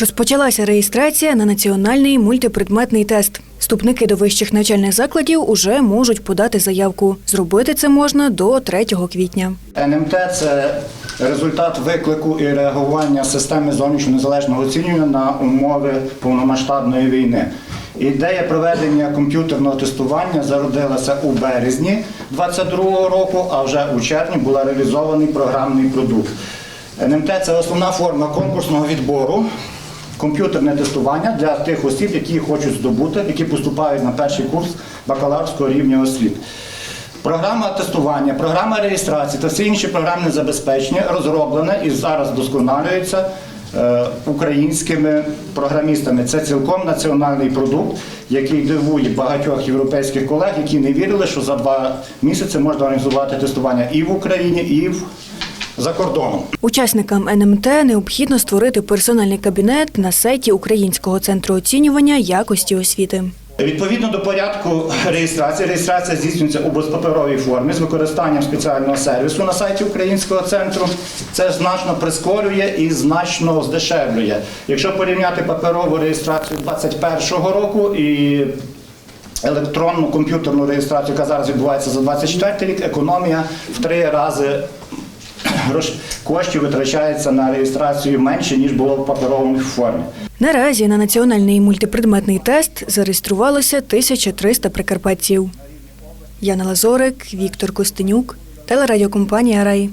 Розпочалася реєстрація на національний мультипредметний тест. Вступники до вищих навчальних закладів уже можуть подати заявку. Зробити це можна до 3 квітня. НМТ це результат виклику і реагування системи зовнішнього незалежного оцінювання на умови повномасштабної війни. Ідея проведення комп'ютерного тестування зародилася у березні 2022 року, а вже у червні була реалізований програмний продукт. НМТ це основна форма конкурсного відбору. Комп'ютерне тестування для тих осіб, які хочуть здобути, які поступають на перший курс бакалаврського рівня освіти. Програма тестування, програма реєстрації та всі інші програмне забезпечення розроблена і зараз вдосконалюється е, українськими програмістами. Це цілком національний продукт, який дивує багатьох європейських колег, які не вірили, що за два місяці можна організувати тестування і в Україні, і в за кордоном. Учасникам НМТ необхідно створити персональний кабінет на сайті Українського центру оцінювання якості освіти. Відповідно до порядку реєстрації, реєстрація здійснюється у безпаперовій формі з використанням спеціального сервісу на сайті Українського центру. Це значно прискорює і значно здешевлює. Якщо порівняти паперову реєстрацію 2021 року і електронну комп'ютерну реєстрацію, яка зараз відбувається за 24 рік, економія в три рази коштів витрачається на реєстрацію менше, ніж було в паперовому формі. Наразі на національний мультипредметний тест зареєструвалося 1300 прикарпатців. Яна Лазорик, Віктор Костенюк, телерадіокомпанія Рай.